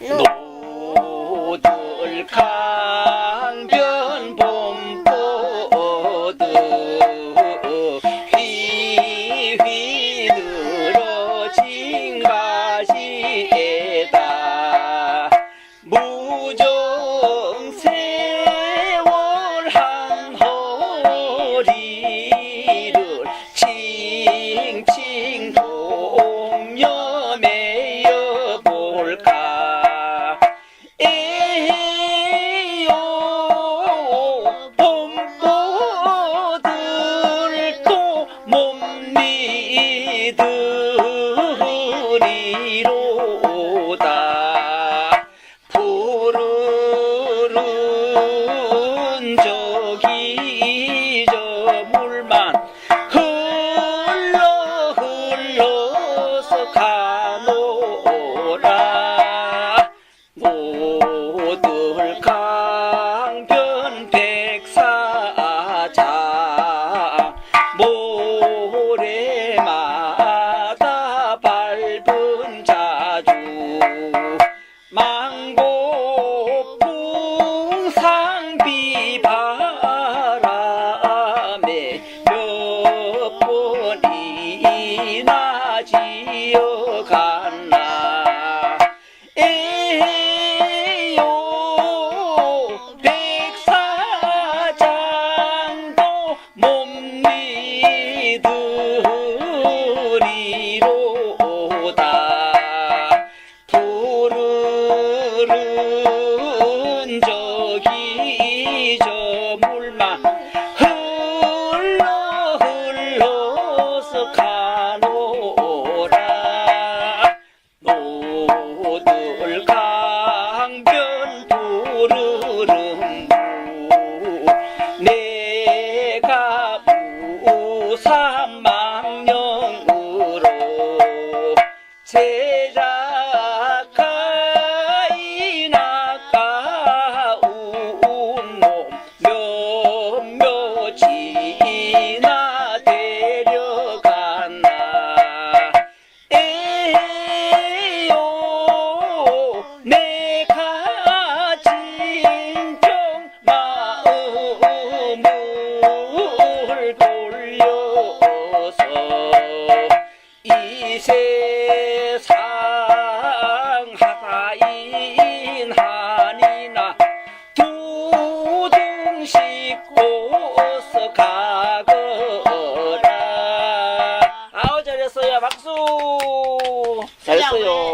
노들 가 들으리로다. 푸르른 저기 저 물만 흘러 흘러서 가. 먼저 돌려서 이 세상 하인 하니나 두둥 씻고서 가거라. 아우 잘했어요. 박수. 잘했어요.